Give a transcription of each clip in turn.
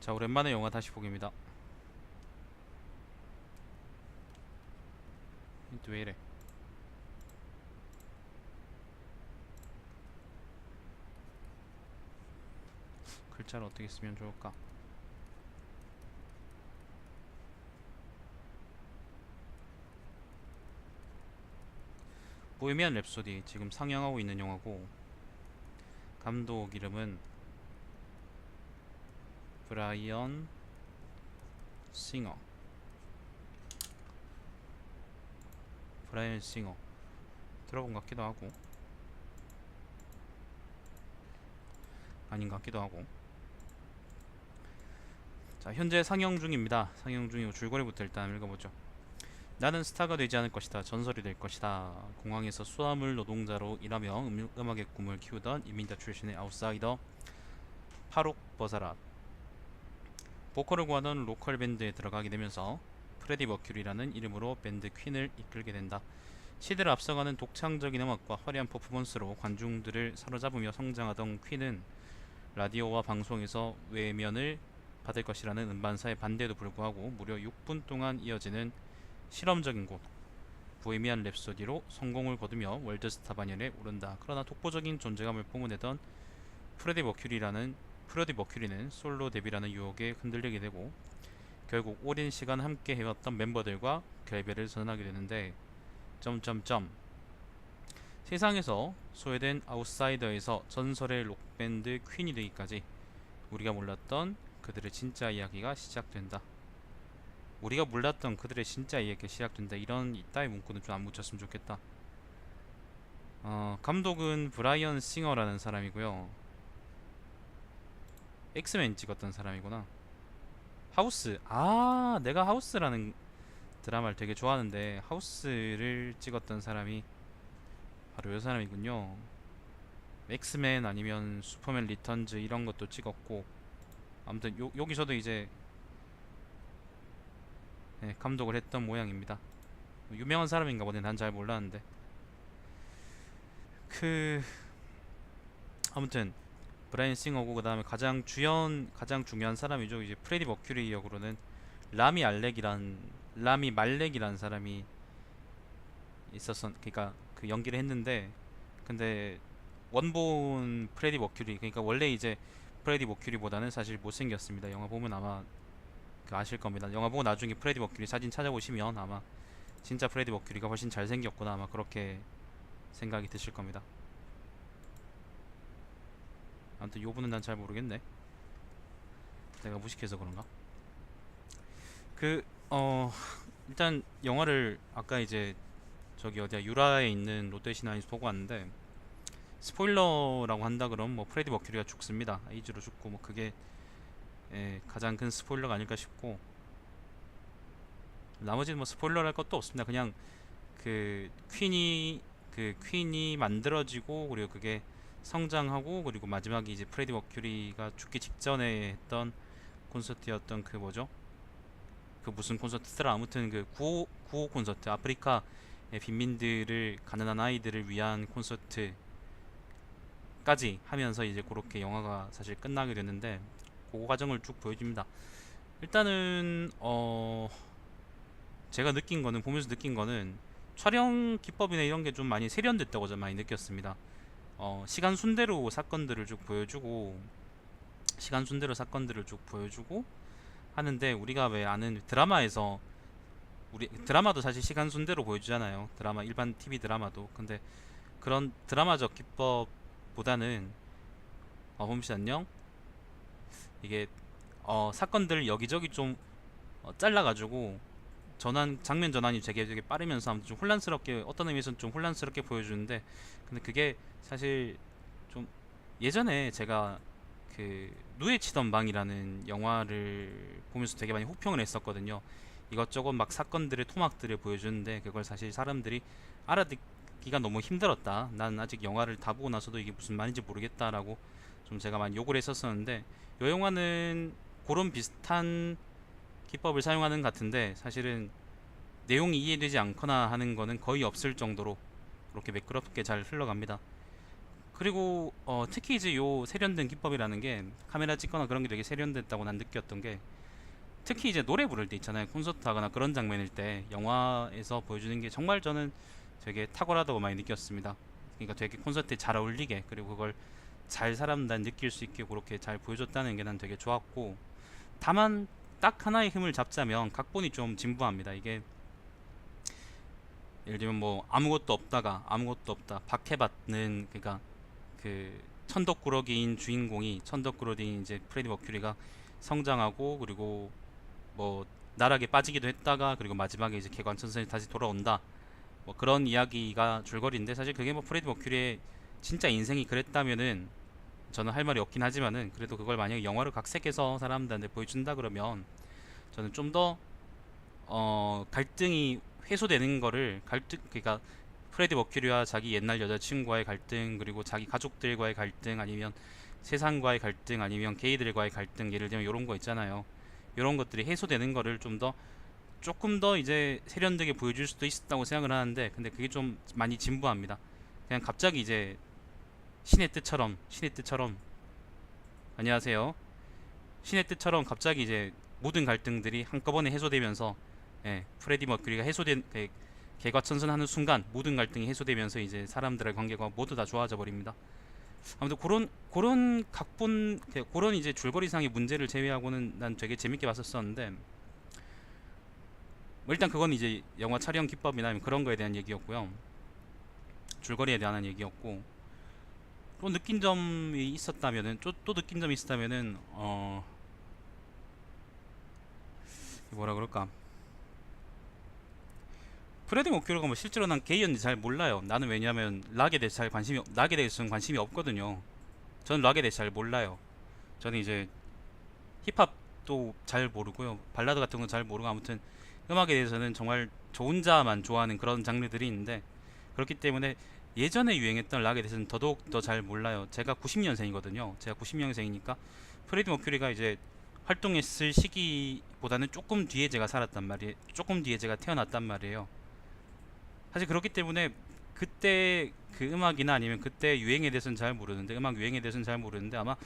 자 오랜만에 영화 다시 보기입니다. 또왜 이래? 글자를 어떻게 쓰면 좋을까? 보헤미안 랩소디 지금 상영하고 있는 영화고 감독 이름은 브라이언 싱어. 브라이언 싱어. 들어본 것 같기도 하고. 아닌 것 같기도 하고. 자 현재 상영 중입니다. 상영 중이고 줄거리부터 일단 읽어보죠. 나는 스타가 되지 않을 것이다. 전설이 될 것이다. 공항에서 수화물 노동자로 일하며 음, 음악의 꿈을 키우던 이민자 출신의 아웃사이더 파록 버사랏 보컬을 구하던 로컬 밴드에 들어가게 되면서 프레디 머큐리라는 이름으로 밴드 퀸을 이끌게 된다. 시대를 앞서가는 독창적인 음악과 화려한 퍼포먼스로 관중들을 사로잡으며 성장하던 퀸은 라디오와 방송에서 외면을 받을 것이라는 음반사의 반대에도 불구하고 무려 6분 동안 이어지는 실험적인 곡 보헤미안 랩소디로 성공을 거두며 월드스타 반열에 오른다. 그러나 독보적인 존재감을 뿜어내던 프레디 머큐리라는 프레디 머큐리는 솔로 데뷔라는 유혹에 흔들리게 되고 결국 오랜 시간 함께 해왔던 멤버들과 결별을 선언하게 되는데 점점점 세상에서 소외된 아웃사이더에서 전설의 록밴드 퀸이 되기까지 우리가 몰랐던 그들의 진짜 이야기가 시작된다. 우리가 몰랐던 그들의 진짜 이야기가 시작된다. 이런 이따의 문구는 좀 안 묻혔으면 좋겠다. 어, 감독은 브라이언 싱어라는 사람이고요. 엑스맨 찍었던 사람이구나. 하우스. 아, 내가 하우스라는 드라마를 되게 좋아하는데 하우스를 찍었던 사람이 바로 이 사람이군요. 엑스맨 아니면 슈퍼맨 리턴즈 이런 것도 찍었고 아무튼 요, 여기서도 이제 네, 감독을 했던 모양입니다. 유명한 사람인가 보네. 난 잘 몰랐는데. 그 아무튼 브라이언 싱어고 그다음에 가장 주연 가장 중요한 사람이죠. 이제 프레디 머큐리 역으로는 라미 알렉이란 라미 말렉이란 사람이 있었던 그러니까 그 연기를 했는데 근데 원본 프레디 머큐리 그러니까 원래 이제 프레디 머큐리보다는 사실 못생겼습니다. 영화 보면 아마 그 아실 겁니다. 영화 보고 나중에 프레디 머큐리 사진 찾아보시면 아마 진짜 프레디 머큐리가 훨씬 잘생겼구나 아마 그렇게 생각이 드실 겁니다. 아무튼 요 분은 난 잘 모르겠네. 내가 무식해서 그런가? 그 어 일단 영화를 아까 이제 저기 어디야 유라에 있는 롯데시나에서 보고 왔는데 스포일러라고 한다 그럼 뭐 프레디 머큐리가 죽습니다. 에이즈로 죽고 뭐 그게 예, 가장 큰 스포일러가 아닐까 싶고 나머지는 뭐 스포일러 할 것도 없습니다. 그냥 그 퀸이 그 퀸이 만들어지고 그리고 그게 성장하고 그리고 마지막에 이제 프레디 머큐리가 죽기 직전에 했던 콘서트였던 그 뭐죠? 그 무슨 콘서트더라 아무튼 그 구호 구호 콘서트 아프리카 의 빈민들을 가난한 아이들을 위한 콘서트까지 하면서 이제 그렇게 영화가 사실 끝나게 됐는데 그 과정을 쭉 보여줍니다. 일단은 어 제가 느낀 거는 보면서 느낀 거는 촬영 기법이나 이런 게 좀 많이 세련됐다고 좀 많이 느꼈습니다. 어, 시간 순대로 사건들을 쭉 보여주고 시간 순대로 사건들을 쭉 보여주고 하는데 우리가 왜 아는 드라마에서 우리 드라마도 사실 시간 순대로 보여주잖아요. 드라마 일반 TV 드라마도 근데 그런 드라마적 기법보다는 어, 홈씨 안녕 이게 어, 사건들 여기저기 좀 어, 잘라가지고 전환 장면 전환이 되게 되게 빠르면서 아무튼 좀 혼란스럽게 어떤 의미에서는 좀 혼란스럽게 보여주는데 근데 그게 사실 좀 예전에 제가 그 누에 치던 방이라는 영화를 보면서 되게 많이 호평을 했었거든요. 이것저것 막 사건들의 토막들을 보여주는데 그걸 사실 사람들이 알아듣기가 너무 힘들었다. 난 아직 영화를 다 보고 나서도 이게 무슨 말인지 모르겠다라고 좀 제가 많이 욕을 했었었는데 이 영화는 그런 비슷한 기법을 사용하는 것 같은데 사실은 내용이 이해되지 않거나 하는 거는 거의 없을 정도로 그렇게 매끄럽게 잘 흘러갑니다. 그리고 어, 특히 이제 요 세련된 기법이라는 게 카메라 찍거나 그런 게 되게 세련됐다고 난 느꼈던 게 특히 이제 노래 부를 때 있잖아요 콘서트 하거나 그런 장면일 때 영화에서 보여주는 게 정말 저는 되게 탁월하다고 많이 느꼈습니다 그러니까 되게 콘서트에 잘 어울리게 그리고 그걸 잘 사람들 느낄 수 있게 그렇게 잘 보여줬다는 게 난 되게 좋았고 다만 딱 하나의 힘을 잡자면 각본이 좀 진부합니다. 이게 예를 들면 뭐 아무것도 없다가 아무것도 없다 박해받는 그러니까 그 천덕꾸러기인 주인공이 천덕꾸러기인 이제 프레디 머큐리가 성장하고 그리고 뭐 나락에 빠지기도 했다가 그리고 마지막에 이제 개관천선이 다시 돌아온다. 뭐 그런 이야기가 줄거리인데 사실 그게 뭐 프레디 머큐리의 진짜 인생이 그랬다면은 저는 할 말이 없긴 하지만은 그래도 그걸 만약에 영화로 각색해서 사람들한테 보여준다 그러면 저는 좀 더 어 갈등이 해소되는 거를 갈등 그러니까 프레디 머큐리와 자기 옛날 여자친구와의 갈등 그리고 자기 가족들과의 갈등 아니면 세상과의 갈등 아니면 게이들과의 갈등 예를 들면 이런 거 있잖아요. 이런 것들이 해소되는 거를 좀 더 조금 더 이제 세련되게 보여줄 수도 있었다고 생각을 하는데 근데 그게 좀 많이 진부합니다. 그냥 갑자기 이제 신의 뜻처럼 신의 뜻처럼 안녕하세요 신의 뜻처럼 갑자기 이제 모든 갈등들이 한꺼번에 해소되면서 예, 프레디 머큐리가 해소된 그, 개과천선하는 순간 모든 갈등이 해소되면서 이제 사람들의 관계가 모두 다 좋아져 버립니다. 아무튼 그런 그런 각본 그- 그런 이제 줄거리상의 문제를 제외하고는 난 되게 재밌게 봤었었는데 뭐 일단 그건 이제 영화 촬영 기법이나 그런 거에 대한 얘기였고요. 줄거리에 대한 얘기였고 또 느낀 점이 있었다면은 또, 또 느낀 점이 있었다면은 어 뭐라 그럴까 프레디 머큐리가 뭐 실제로 난 게이였는지 잘 몰라요. 나는 왜냐면 락에 대해서 잘 관심이 없- 락에 대해서는 관심이 없거든요. 저는 락에 대해서 잘 몰라요. 저는 이제 힙합도 잘 모르고요. 발라드 같은 건 잘 모르고 아무튼 음악에 대해서는 정말 저 혼자만 좋아하는 그런 장르들이 있는데 그렇기 때문에 예전에 유행했던 락에 대해서는 더더욱 더 잘 몰라요. 제가 90년생이거든요. 제가 90년생이니까 프레디 머큐리가 이제 활동했을 시기보다는 조금 뒤에 제가 살았단 말이에요. 조금 뒤에 제가 태어났단 말이에요. 사실 그렇기 때문에 그때 그 음악이나 아니면 그때 유행에 대해서는 잘 모르는데 음악 유행에 대해서는 잘 모르는데 아마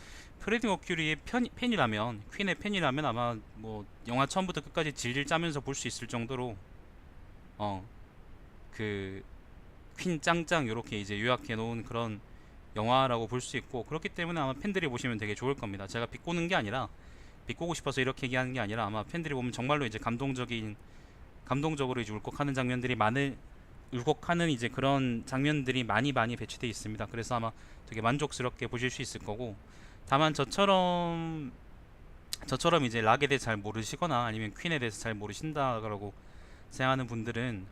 프레디 머큐리의 편, 팬이라면 퀸의 팬이라면 아마 뭐 영화 처음부터 끝까지 질질 짜면서 볼 수 있을 정도로 어그 퀸 짱짱 요렇게 이제 요약해 놓은 그런 영화라고 볼 수 있고 그렇기 때문에 아마 팬들이 보시면 되게 좋을 겁니다. 제가 비꼬는 게 아니라 비꼬고 싶어서 이렇게 얘기하는 게 아니라 아마 팬들이 보면 정말로 이제 감동적인 감동적으로 이제 울컥하는 장면들이 많을 울컥하는 이제 그런 장면들이 많이 많이 배치되어 있습니다. 그래서 아마 되게 만족스럽게 보실 수 있을 거고 다만 저처럼 저처럼 이제 락에 대해 잘 모르시거나 아니면 퀸에 대해서 잘 모르신다라고 생각하는 분들은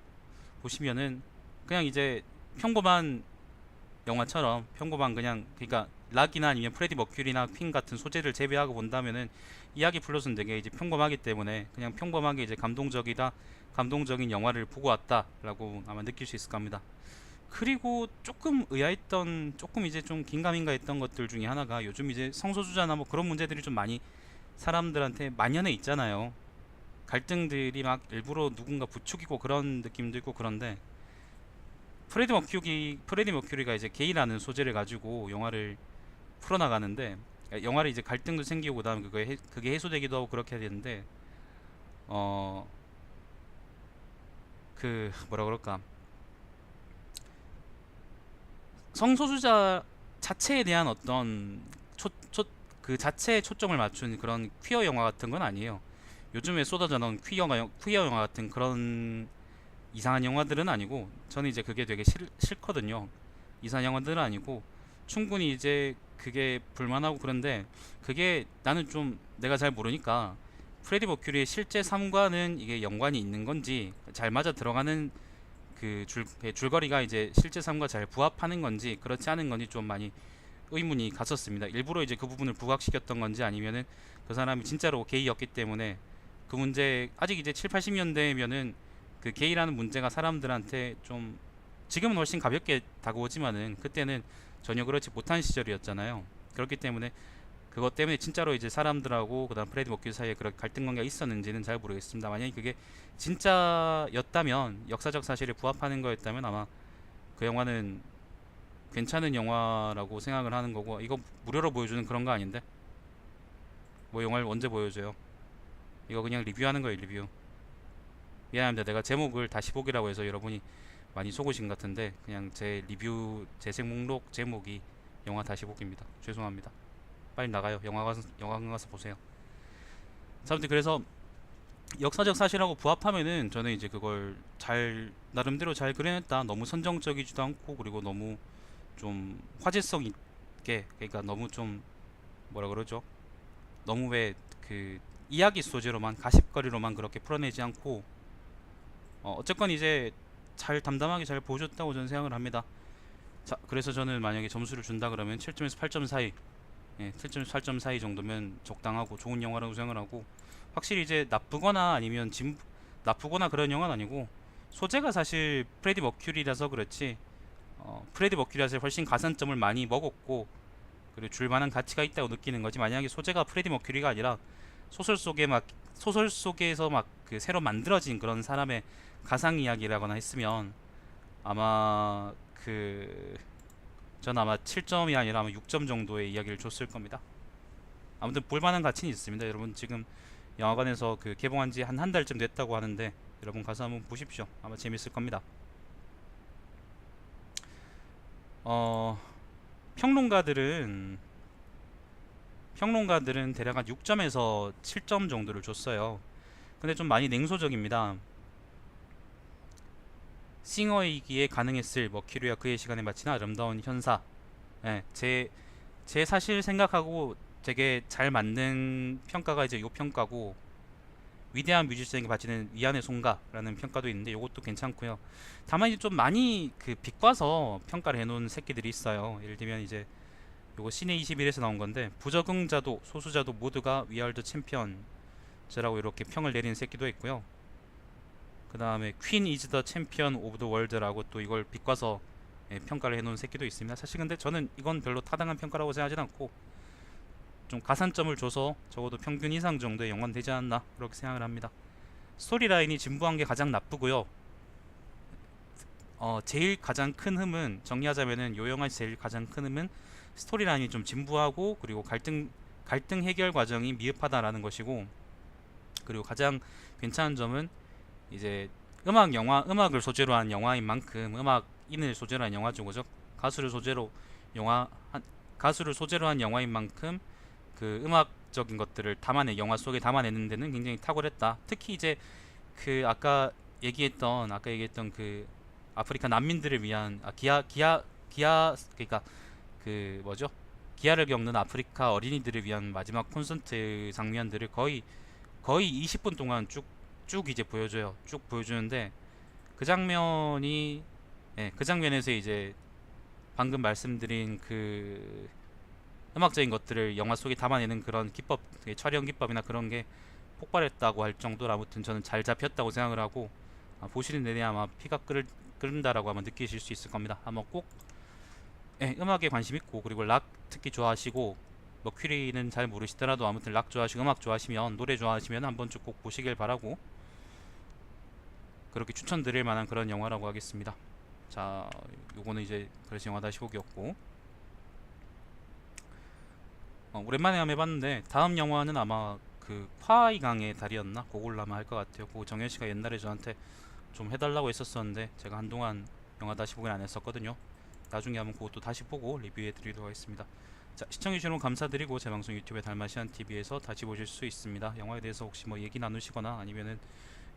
보시면은 그냥 이제 평범한 영화처럼 평범한 그냥 그러니까 락이나 아니면 프레디 머큐리나 퀸 같은 소재를 제외하고 본다면은 이야기 플롯은 되게 이제 평범하기 때문에 그냥 평범하게 이제 감동적이다 감동적인 영화를 보고 왔다라고 아마 느낄 수 있을 겁니다. 그리고 조금 의아했던 조금 이제 좀 긴가민가 했던 것들 중에 하나가 요즘 이제 성소수자나 뭐 그런 문제들이 좀 많이 사람들한테 만연해 있잖아요. 갈등들이 막 일부러 누군가 부추기고 그런 느낌도 있고 그런데 프레디 머큐리 프레디 머큐리가 이제 게이라는 소재를 가지고 영화를 풀어나가는데 영화를 이제 갈등도 생기고 그다음 그게 해, 그게 해소되기도 하고 그렇게 해야 되는데 어 그 뭐라 그럴까 성소수자 자체에 대한 어떤 초초그 자체에 초점을 맞춘 그런 퀴어 영화 같은 건 아니에요. 요즘에 쏟아져 나온 퀴어 영화 퀴어 영화 같은 그런 이상한 영화들은 아니고 저는 이제 그게 되게 싫, 싫거든요. 이상한 영화들은 아니고 충분히 이제 그게 불만하고 그런데 그게 나는 좀 내가 잘 모르니까 프레디 머큐리의 실제 삶과는 이게 연관이 있는 건지 잘 맞아 들어가는 그 줄, 그 줄거리가 이제 실제 삶과 잘 부합하는 건지 그렇지 않은 건지 좀 많이 의문이 갔었습니다. 일부러 이제 그 부분을 부각시켰던 건지 아니면은 그 사람이 진짜로 게이였기 때문에 그 문제 아직 이제 7, 80년대면은 그 게이라는 문제가 사람들한테 좀 지금은 훨씬 가볍게 다가오지만은 그때는 전혀 그렇지 못한 시절이었잖아요. 그렇기 때문에 그것 때문에 진짜로 이제 사람들하고 그다음 프레디 머큐리 사이에 그런 갈등 관계가 있었는지는 잘 모르겠습니다. 만약에 그게 진짜였다면 역사적 사실에 부합하는 거였다면 아마 그 영화는 괜찮은 영화라고 생각을 하는 거고 이거 무료로 보여주는 그런 거 아닌데 뭐 영화를 언제 보여줘요 이거 그냥 리뷰하는 거예요 리뷰 미안합니다. 내가 제목을 다시 보기라고 해서 여러분이 많이 속으신 것 같은데 그냥 제 리뷰 재생 목록 제목이 영화 다시 보기입니다. 죄송합니다. 빨리 나가요. 영화 가서 영화관 가서 보세요. 자, 아무튼 그래서 역사적 사실하고 부합하면은 저는 이제 그걸 잘 나름대로 잘 그려냈다. 너무 선정적이지도 않고 그리고 너무 좀 화제성 있게 그러니까 너무 좀 뭐라 그러죠? 너무 왜 그 이야기 소재로만 가십거리로만 그렇게 풀어내지 않고 어, 어쨌건 이제 잘 담담하게 잘 보여줬다고 저는 생각을 합니다. 자, 그래서 저는 만약에 점수를 준다 그러면 7점에서 8점 사이, 예, 7점에서 8점 사이 정도면 적당하고 좋은 영화라고 생각을 하고 확실히 이제 나쁘거나 아니면 진 나쁘거나 그런 영화는 아니고 소재가 사실 프레디 머큐리라서 그렇지 어, 프레디 머큐리라서 훨씬 가산점을 많이 먹었고 그리고 줄만한 가치가 있다고 느끼는 거지 만약에 소재가 프레디 머큐리가 아니라 소설 속에 막 소설 속에서 막 그 새로 만들어진 그런 사람의 가상 이야기라거나 했으면 아마 그 전 아마 7점이 아니라 아마 6점 정도의 이야기를 줬을 겁니다. 아무튼 볼만한 가치는 있습니다. 여러분 지금 영화관에서 그 개봉한 지 한 한 달쯤 됐다고 하는데 여러분 가서 한번 보십시오. 아마 재밌을 겁니다. 어 평론가들은 평론가들은 대략 한 6점에서 7점 정도를 줬어요. 근데 좀 많이 냉소적입니다. 싱어이기에 가능했을 머큐리와 그의 시간에 마치는 아름다운 현사. 예, 제, 제 사실 생각하고 되게 잘 맞는 평가가 이제 요 평가고 위대한 뮤지션에게 바치는 위안의 송가라는 평가도 있는데 요것도 괜찮고요. 다만 이제 좀 많이 그 비꼬아서 평가를 해놓은 새끼들이 있어요. 예를 들면 이제 요거 시내 21에서 나온 건데 부적응자도 소수자도 모두가 위아더 챔피언즈라고 이렇게 평을 내리는 새끼도 있고요. 그 다음에 퀸 이즈 더 챔피언 오브 더 월드라고 또 이걸 비꼬아서 예, 평가를 해놓은 새끼도 있습니다. 사실 근데 저는 이건 별로 타당한 평가라고 생각하진 않고 좀 가산점을 줘서 적어도 평균 이상 정도의 영화는 되지 않나 그렇게 생각을 합니다. 스토리 라인이 진부한 게 가장 나쁘고요. 어 제일 가장 큰 흠은 정리하자면은 요 영화의 제일 가장 큰 흠은 스토리 라인이 좀 진부하고 그리고 갈등 갈등 해결 과정이 미흡하다라는 것이고 그리고 가장 괜찮은 점은 이제 음악 영화 음악을 소재로 한 영화인 만큼 음악인을 소재로 한 영화죠 그죠? 가수를 소재로 영화 한 가수를 소재로 한 영화인 만큼 그 음악적인 것들을 담아내 영화 속에 담아내는 데는 굉장히 탁월했다. 특히 이제 그 아까 얘기했던 아까 얘기했던 그 아프리카 난민들을 위한 아 기아 기아 기아 그러니까 그 뭐죠? 기아를 겪는 아프리카 어린이들을 위한 마지막 콘서트 장면들을 거의 거의 20분 동안 쭉 쭉 이제 보여줘요. 쭉 보여주는데 그 장면이 예, 그 장면에서 이제 방금 말씀드린 그 음악적인 것들을 영화 속에 담아내는 그런 기법, 촬영 기법이나 그런 게 폭발했다고 할 정도로 아무튼 저는 잘 잡혔다고 생각을 하고 아, 보시는 내내 아마 피가 끓을, 끓는다라고 아마 느끼실 수 있을 겁니다. 아마 꼭 예, 음악에 관심 있고 그리고 락 특히 좋아하시고 머큐리는 잘 모르시더라도 아무튼 락 좋아하시고 음악 좋아하시면 노래 좋아하시면 한 번쯤 꼭 보시길 바라고 그렇게 추천드릴 만한 그런 영화라고 하겠습니다. 자, 요거는 이제 그래서 영화 다시 보기였고 어, 오랜만에 한번 해봤는데 다음 영화는 아마 그 콰이 강의 달이었나 그걸로 아마 할 것 같아요. 그 정현 씨가 옛날에 저한테 좀 해달라고 했었었는데 제가 한동안 영화 다시 보긴 안 했었거든요. 나중에 한번 그것도 다시 보고 리뷰해 드리도록 하겠습니다. 자, 시청해주신 여러분 감사드리고 제 방송 유튜브에 달마시안 TV에서 다시 보실 수 있습니다. 영화에 대해서 혹시 뭐 얘기 나누시거나 아니면은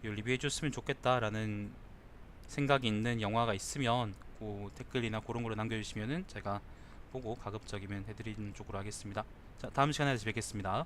이 리뷰해 줬으면 좋겠다라는 생각이 있는 영화가 있으면 그 댓글이나 그런 거로 남겨주시면은 제가 보고 가급적이면 해드리는 쪽으로 하겠습니다. 자, 다음 시간에 다시 뵙겠습니다.